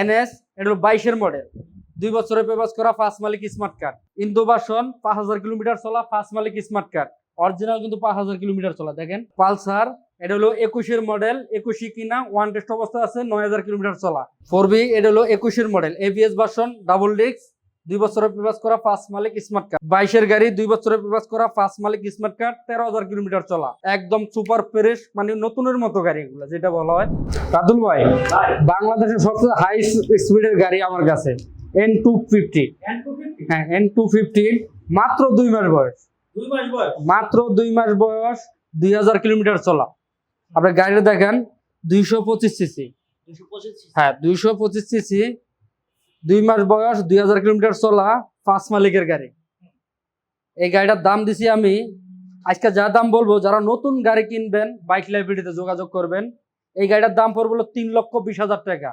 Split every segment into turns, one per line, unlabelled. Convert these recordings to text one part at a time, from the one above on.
NS, এটা হলো বাইশের মডেল দুই বছরে পেপাস করা ফার্স্ট মালিক স্মার্ট কার্ড ইন্দোবাসন পাঁচ হাজার কিলোমিটার চলা ফার্স্ট মালিক স্মার্ট কার্ড অরিজিনাল কিন্তু পাঁচ হাজার কিলোমিটার চলা, দেখেন। পালসার, এটা হলো একুশের মডেল একুশি কিনা ওয়ান টেস্ট অবস্থা আছে, নয় হাজার কিলোমিটার চলা। ফোর বি, এটা হলো একুশের model ABS version double disc দুই বছরের পেপাস করা পাঁচ মালিক স্মার্ট কার্ড বাইশের গাড়ি দুই বছরের পেপাস করা পাঁচ মালিক স্মার্ট কার্ড তেরো হাজার কিলোমিটার চলা। একদম সুপার ফ্রেশ মানে নতুনের মতো গাড়ি এগুলো যেটা বলা হয়। রাতুল ভাই বাংলাদেশের সবচেয়ে হাই স্পিডের গাড়ি আমার কাছে এন টু ফিফটি হ্যাঁ এন টু ফিফটি মাত্র দুই মাস বয়স।
দুই মাস বয়স?
মাত্র দুই মাস বয়স দুই হাজার কিলোমিটার চলা। আপনি গাড়িটা দেখেন দুইশো পঁচিশ সিসি হ্যাঁ দুইশো পঁচিশ সিসি দুই মাস বয়স দুই হাজার কিলোমিটার চলা পাঁচ মালিকের গাড়ি। এই গাড়িটার দাম দিছি আমি আজকে যা দাম বলব যারা নতুন গাড়ি কিনবেন বাইক লাইব্রেরিতে যোগাযোগ করবেন এই গাড়িটার দাম পড়বে তিন লক্ষ বিশ হাজার টাকা।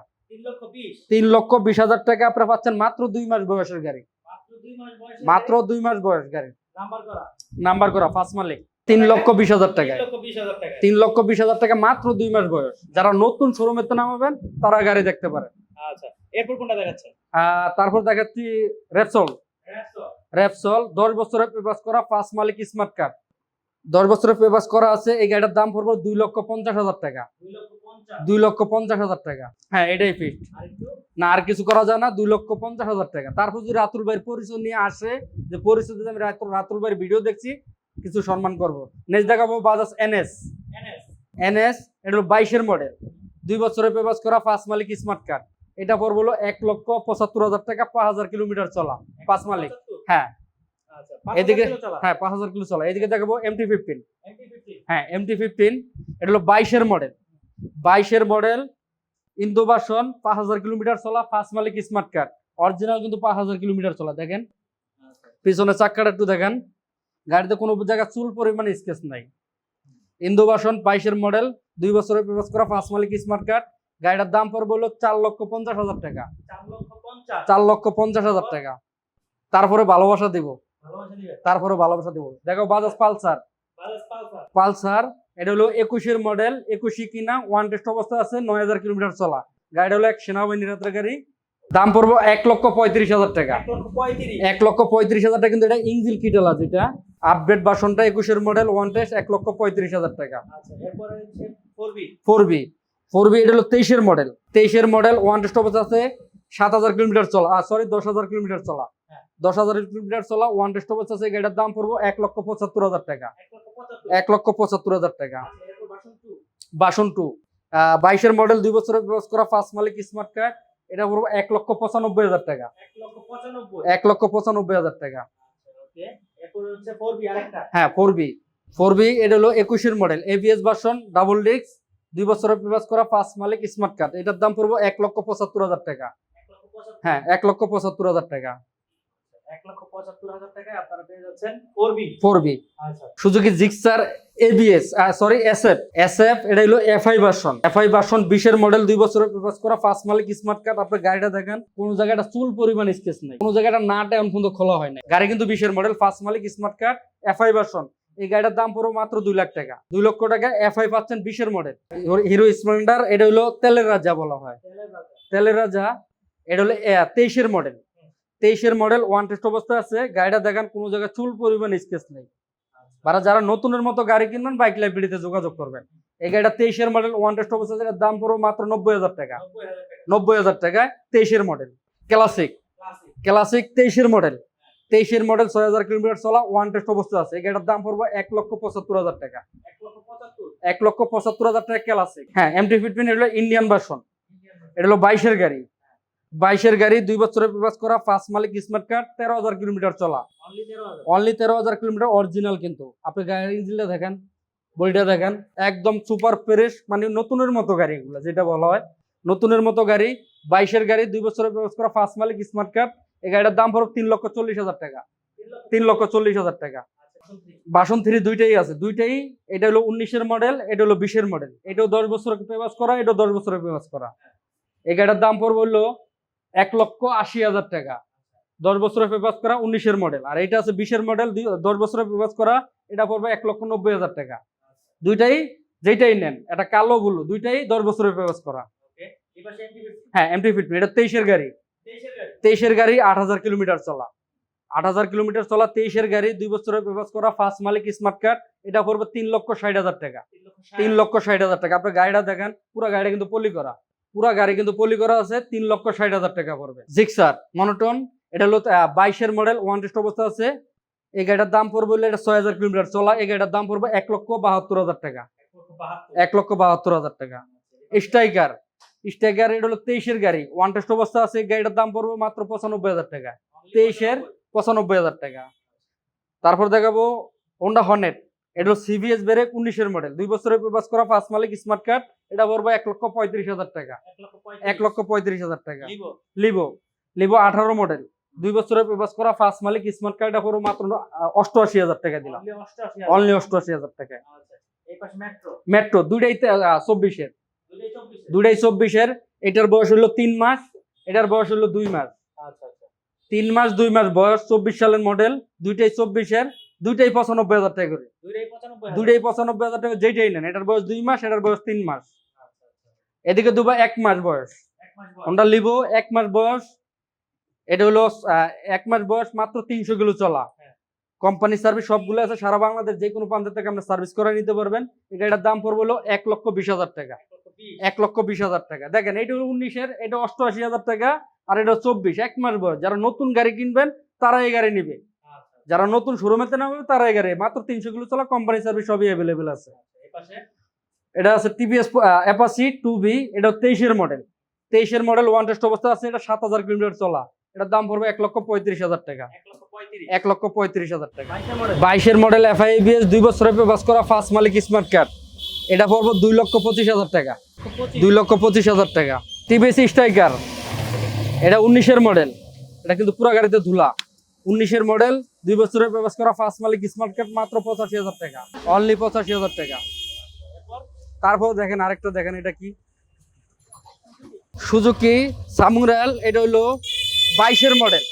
তিন লক্ষ বিশ?
হাজার টাকা আপনারা পাচ্ছেন মাত্র দুই মাস বয়সের গাড়ি।
মাত্র দুই মাস বয়স
গাড়ি?
নাম্বার করা?
ফার্স্ট মালিক। তিন লক্ষ বিশ হাজার
টাকা।
তিন লক্ষ বিশ হাজার টাকা। মাত্র দুই মাস বয়স। যারা নতুন শোরুমেতে নামাবেন তারা গাড়ি দেখতে পারে
আচ্ছা এরপর কোনটা দেখাচ্ছে
তারপর দেখাচ্ছি রেপসল রেপসল দশ বছরের পেপাস করা পাঁচ মালিক স্মার্ট কার্ড দশ বছরের পেপাস করা আছে এই গাড়িটার দাম পড়বে দুই লক্ষ পঞ্চাশ হাজার টাকা।
দুই লক্ষ পঞ্চাশ।
হাজার টাকা। হ্যাঁ এটাই ফিক্সড না আর কিছু করা যায় না দুই লক্ষ পঞ্চাশ হাজার টাকা। তারপর যদি রাতুল ভাইয়ের পরিচয় নিয়ে আসে যে পরিচয় যদি আমি রাতুল ভাইয়ের ভিডিও দেখছি কিছু সম্মান করব। নেক্সট দেখাবো বাজাজ এনএস
এনএস
এনএস এটা হলো বাইশের মডেল দুই বছরের পেপাস করা পাঁচ মালিক স্মার্ট কার্ড এটা পড়ব হলো এক লক্ষ পঁচাত্তর হাজার টাকা পাঁচ হাজার কিলোমিটার চলা পাঁচ মালিক হ্যাঁ।
আচ্ছা
এদিকে- হ্যাঁ পাঁচ হাজার কিলো চলা। এদিকে দেখাবো এমটি ফিফটিন হ্যাঁ এমটি ফিফটিন এটা হলো বাইশের মডেল। বাইশের মডেল ইন্দোবাসন পাঁচ হাজার কিলোমিটার চলা পাঁচ মালিক স্মার্ট কার্ড অরিজিনাল কিন্তু পাঁচ হাজার কিলোমিটার চলা দেখেন। পিছনে চাক্কাটা একটু দেখেন। গাড়িতে কোনো জায়গায় চুল পরিমাণে স্কেচ নাই। ইন্দোবাসন বাইশের মডেল দুই বছরের পেপাস করা পাঁচ মালিক স্মার্ট কার্ড গাড়িটার দাম পড়বে হলো চার লক্ষ পঞ্চাশ হাজার টাকা।
চার লক্ষ পঞ্চাশ।
হাজার টাকা। তারপরে ভালোবাসা দিব। তারপরে ভালোবাসা দিব। দেখো বাজাজ পালসার
পালসার
এটা হলো একুশের মডেল একুশি কিনা ওয়ান টেস্ট অবস্থা আছে নয় হাজার কিলোমিটার চলা। গাড়িটা হলো এক সেনাবাহিনীর হাতের গাড়ি। দাম পড়ব এক লক্ষ পঁয়ত্রিশ হাজার টাকা।
এক লক্ষ পঁয়ত্রিশ।
হাজার টাকা কিন্তু এটা ইঞ্জিল কিটালা যেটা। আপডেট বাসনটা একুশের মডেল ওয়ান টেস্ট এক লক্ষ পঁয়ত্রিশ হাজার টাকা।
ফোর বি
ফোর বি এটা হলো তেইশের মডেল তেইশের মডেল ওয়ান অবস্থা আছে সাত হাজার কিলোমিটার চলা। আর সরি দশ হাজার কিলোমিটার চলা। দশ হাজার কিলোমিটার চলা ওয়ান অবস্থা আছে গাড়িটার দাম পড়ব এক লক্ষ পঁচাত্তর হাজার টাকা।
এক লক্ষ পঁচাত্তর।
হাজার টাকা।
আচ্ছা বাসন টু
বাইশের মডেল দুই বছরের ব্যবহার করা ফার্স্ট মালিক স্মার্ট কার্ড এটা পড়ব এক লক্ষ পঁচানব্বই হাজার টাকা।
এক লক্ষ পঁচানব্বই।
হাজার টাকা। হ্যাঁ ফোর বি ফোর বি এটা হলো একুশের model ABS version double disc দুই বছরের পেপাস করা ফার্স্ট মালিক স্মার্ট কার্ড এটার দাম পড়ব এক লক্ষ পঁচাত্তর হাজার টাকা। হ্যাঁ এক লক্ষ পঁচাত্তর হাজার টাকা। Suzuki Gixxer ABS sorry SF SF এটা হলো এফআই ভার্সন এফআই ভার্সন বিশের মডেল দুই বছরের করা ফার্স্ট মালিক স্মার্ট কার্ড আপনার গাড়িটা দেখেন কোন জায়গাটা চুল পরিমাণ স্কেচ নেই। কোন জায়গাটা নাটা এখন পর্যন্ত খোলা হয় না গাড়ি কিন্তু বিশের মডেল ফার্স্ট মালিক স্মার্ট কার্ড এফআই ভার্সন এই গাড়িটার দাম পড়ো মাত্র দুই লাখ টাকা। দুই লক্ষ টাকা এফ আই পাচ্ছেন বিশের মডেল হিরো স্প্লেন্ডার এটা হলো তেলের রাজা বলা হয়।
তেলের
রাজা। এটা হলো তেইশের মডেল তেইশের মডেল ওয়ান টেস্ট অবস্থা আছে। গাড়িটা দেখেন কোনো জায়গায় চুল পরিমাণ স্কেচ নেই। বা যারা নতুনের মতো গাড়ি কিনবেন বাইক লাইব্রেরিতে যোগাযোগ করবেন। এই গাড়িটা তেইশের মডেল ওয়ান টেস্ট অবস্থা দাম পড়ো মাত্র নব্বই হাজার টাকা।
নব্বই হাজার টাকা।
টাকায় তেইশের মডেল ক্লাসিক
ক্লাসিক
তেইশের মডেল তেইশের মডেল ছয় হাজার কিলোমিটার চলা ওয়ান টেস্ট অবস্থা আছে। এই গাড়িটার দাম পড়ব এক লক্ষ পঁচাত্তর হাজার টাকা।
এক লক্ষ পঁচাত্তর?
হাজার টাকা কেল আছে। হ্যাঁ এমটি ফিফটিন এটা হলো ইন্ডিয়ান ভার্সন এটা হলো বাইশের গাড়ি। বাইশের গাড়ি দুই বছরের পেপাস করা ফার্স্ট মালিক স্মার্ট কার্ড তেরো হাজার কিলোমিটার চলা।
অনলি তেরো হাজার?
কিলোমিটার অরিজিনাল কিন্তু। আপনি গাড়ির ইঞ্জিনটা দেখেন বডিটা দেখেন একদম সুপার ফ্রেশ মানে নতুনের মতো গাড়ি এগুলো যেটা বলা হয়। নতুনের মতো গাড়ি বাইশের গাড়ি দুই বছরের ব্যবস্থা করা ফার্স্ট মালিক স্মার্ট কার্ড এই গাড়িটার দাম পড়ো তিন লক্ষ চল্লিশ হাজার টাকা। তিন লক্ষ চল্লিশ হাজার টাকা। বাসন থ্রি দুইটাই আছে। দুইটাই এটা হলো উনিশের মডেল এটা হলো বিশের মডেল এটাও দশ বছরের পেপাস করা এটাও দশ বছরের পেপাস করা। এই গাড়িটার দাম পড়বে হলো এক লক্ষ আশি হাজার টাকা। দশ বছরের পেপাস করা উনিশের মডেল আর এটা আছে বিশের মডেল দশ বছরের পেপাস করা এটা পড়বে এক লক্ষ নব্বই হাজার টাকা। দুইটাই যেটাই নেন এটা কালো গুলো দুইটাই দশ বছরের পেপাস করা। হ্যাঁ এমটি ফিফটি এটা তেইশের গাড়ি।
তেইশের গাড়ি।
আট হাজার কিলোমিটার চলা। আট হাজার কিলোমিটার চলা তেইশের গাড়ি দুই বছরের পেপাস করা ফার্স্ট মালিক স্মার্ট কার্ড এটা পড়বে তিন লক্ষ ষাট হাজার টাকা।
তিন লক্ষ ষাট
হাজার টাকা। আপনার গাড়িটা দেখেন পুরো গাড়িটা কিন্তু পলি করা। পুরো গাড়ি কিন্তু পলি করা আছে তিন লক্ষ ষাট হাজার টাকা পড়বে। জিক্সার মনোটন এটা হলো বাইশের মডেল ওয়ান টেস্ট অবস্থা আছে। এই গাড়িটার দাম পড়বে হলো এটা ছয় হাজার কিলোমিটার চলা এই গাড়িটার দাম পড়বে এক লক্ষ বাহাত্তর হাজার টাকা।
এক লক্ষ বাহাত্তর।
এক লক্ষ বাহাত্তর হাজার টাকা। স্ট্রাইকার স্ট্রাইকার এটা হলো তেইশের গাড়ি। ওয়ান টেস্ট অবস্থা আছে গাড়িটার দাম পড়বে মাত্র পঁচানব্বই হাজার টাকা। তেইশের পঁচানব্বই হাজার টাকা। তারপর দেখাবো হোন্ডা হর্নেট এটা হলো সিবিএস ব্রেক উনিশের মডেল দুই বছরের পেপাস করা ফার্স্ট মালিক স্মার্ট কার্ড এটা পড়বে এক লক্ষ পঁয়ত্রিশ হাজার টাকা।
এক লক্ষ
পঁয়ত্রিশ। হাজার টাকা।
লিবো
লিভো লিভো আঠারো মডেল দুই বছরের পেপাস করা ফার্স্ট মালিক স্মার্ট কার্ড এটা পড়বে মাত্র অষ্টআশি হাজার টাকা দিলাম।
অনলি অষ্টআশি
হাজার। টাকা।
আচ্ছা মেট্রো
মেট্রো দুইটাই চব্বিশের।
দুটোই
চব্বিশের। এটার বয়স হলো তিন মাস এটার বয়স হলো দুই মাস।
আচ্ছা আচ্ছা।
তিন মাস দুই মাস বয়স চব্বিশ সালের মডেল দুইটাই চব্বিশের দুইটাই পঁচানব্বই হাজার টাকা করে।
দুইটাই পঁচানব্বই হাজার।
টাকা যেটাই নেন এটার বয়স দুই মাস এটার বয়স তিন মাস।
আচ্ছা
এদিকে দুবা এক মাস বয়স। হোন্ডা লিভো এক মাস বয়স এটা হলো এক মাস বয়স মাত্র তিনশো কিলো চলা।
হ্যাঁ।
কোম্পানি সার্ভিস সবগুলো আছে সারা বাংলাদেশ যে কোনো প্রান্ত থেকে আপনি সার্ভিস করে নিতে পারবেন। এটা এটার দাম পড়বে হলো এক লক্ষ বিশ হাজার টাকা।
এক লক্ষ বিশ।
হাজার টাকা। দেখেন এটা হলো উনিশের এটা অষ্টআশি হাজার টাকা আর এটা চব্বিশ এক মাস বয়স। যারা নতুন গাড়ি কিনবেন তারা এই গাড়ি নিবে।
আচ্ছা।
যারা নতুন শোরুমেতে নামবে তারা এই গাড়ি মাত্র তিনশো কিলো চলা কোম্পানি সার্ভিস সবই অ্যাভেলেবেল আছে।
আচ্ছা
এটা আছে টিভিএস অ্যাপাসি টু বি এটা তেইশের মডেল তেইশের মডেল ওয়ান টেস্ট অবস্থা আছে এটা সাত হাজার কিলোমিটার চলা। এটার দাম পড়বে এক লক্ষ পঁয়ত্রিশ হাজার টাকা।
এক লক্ষ পঁয়ত্রিশ?
হাজার টাকা।
বাইশের মডেল
বাইশের মডেল এফআইবিএস দুই বছরের বাস করা ফার্স্ট মালিক স্মার্ট কার্ড এটা পড়বে দুই লক্ষ পঁচিশ হাজার টাকা। দুই লক্ষ পঁচিশ হাজার টাকা। টিভিএস স্ট্রাইকার এটা উনিশের মডেল এটা কিন্তু পুরা গাড়িতে ধুলা। উনিশের মডেল দুই বছরের প্রবেশ করা ফার্স্ট মালিক স্মার্ট কার্ড মাত্র পঁচাশি হাজার টাকা। অনলি পঁচাশি হাজার টাকা। তারপর দেখেন আরেকটা, দেখেন এটা কি? সুজুকি সামুরাল এটা হলো বাইশের মডেল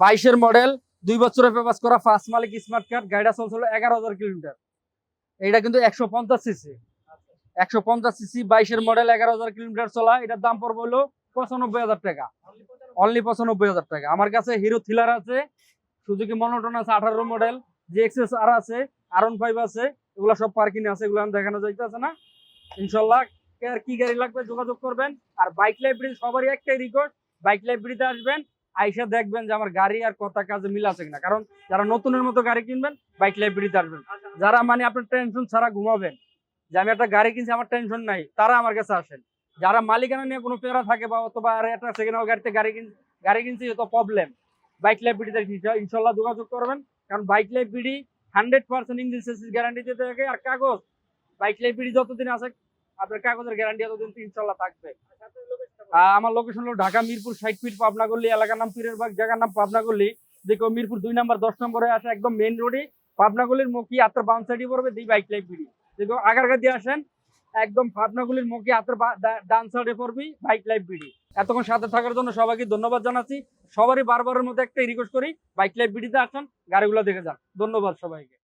বাইশের মডেল দুই বছরের পেপাস করা ফার্স্ট মালিক স্মার্ট কার্ড গাড়িটা চলছিল এগারো হাজার কিলোমিটার। এটা কিন্তু একশো পঞ্চাশ সিসি একশো পঞ্চাশ সিসি বাইশের মডেল এগারো হাজার কিলোমিটার চলা, এটার দাম পড়বে হলো পঁচানব্বই হাজার টাকা।
অনলি পঁচানব্বই
হাজার টাকা। আমার কাছে হিরো থ্রিলার আছে সুজুকি মনোটন আছে, আঠারো মডেল জি এক্সএস আর আছে আর ফাইভ আছে, এগুলো সব পার্কিং আছে, এগুলো দেখানো যাইতেছে না। ইনশাল্লাহ কি গাড়ি লাগবে যোগাযোগ করবেন। আর বাইক লাইব্রেরি সবারই একটাই রিকোয়েস্ট বাইক লাইব্রেরিতে আসবেন আইসা দেখবেন যে আমার গাড়ি আর কথা কাজে মিল আছে কিনা। কারণ যারা নতুনের মতো গাড়ি কিনবেন বাইক লাইব্রেরিতে আসবেন। যারা মানে আপনার টেনশন ছাড়া ঘুমাবেন যে আমি একটা গাড়ি কিনছি আমার টেনশন নাই তারা আমার কাছে আসেন। যারা মালিকানা নিয়ে কোনো পেরা থাকে বা অথবা আর একটা সেকেন্ড গাড়িতে গাড়ি কিন গাড়ি কিনছি তো প্রবলেম বাইক লাইব্রেরিতে ইনশাল্লাহ যোগাযোগ করবেন। কারণ bike library hundred percent engine chassis guarantee দিতে থাকে আর কাগজ। বাইক লাইব্রেরি যতদিন আছে আপনার কাগজের গ্যারান্টি ততদিন তো ইনশাল্লাহ থাকবে। আহ, আমার লোকেশন হলো ঢাকা, মিরপুর ষাট ফিট পাবনা গল্লি এলাকার নাম পীরের বাগ, জায়গার নাম পাবনা গল্লি দেখো, মিরপুর দুই নাম্বার, দশ নম্বরে আসে একদম মেইন রোডে পাবনা গলির মুখী আত্মার বাম সাইডে পড়বে দিই বাইক লাইফ লাইব্রেরি দেখো আগারগা দিয়ে আসেন, একদম পাবনা গলির মুখী আত্মার ডান সাইডে পড়বি বাইক লাইব্রেরি এতক্ষণ সাথে থাকার জন্য সবাইকে ধন্যবাদ জানাচ্ছি। সবারই বারবারের মতো একটা রিকোয়েস্ট করি বাইক লাইব্রেরিতে আসেন, গাড়িগুলো দেখে যান। ধন্যবাদ সবাইকে।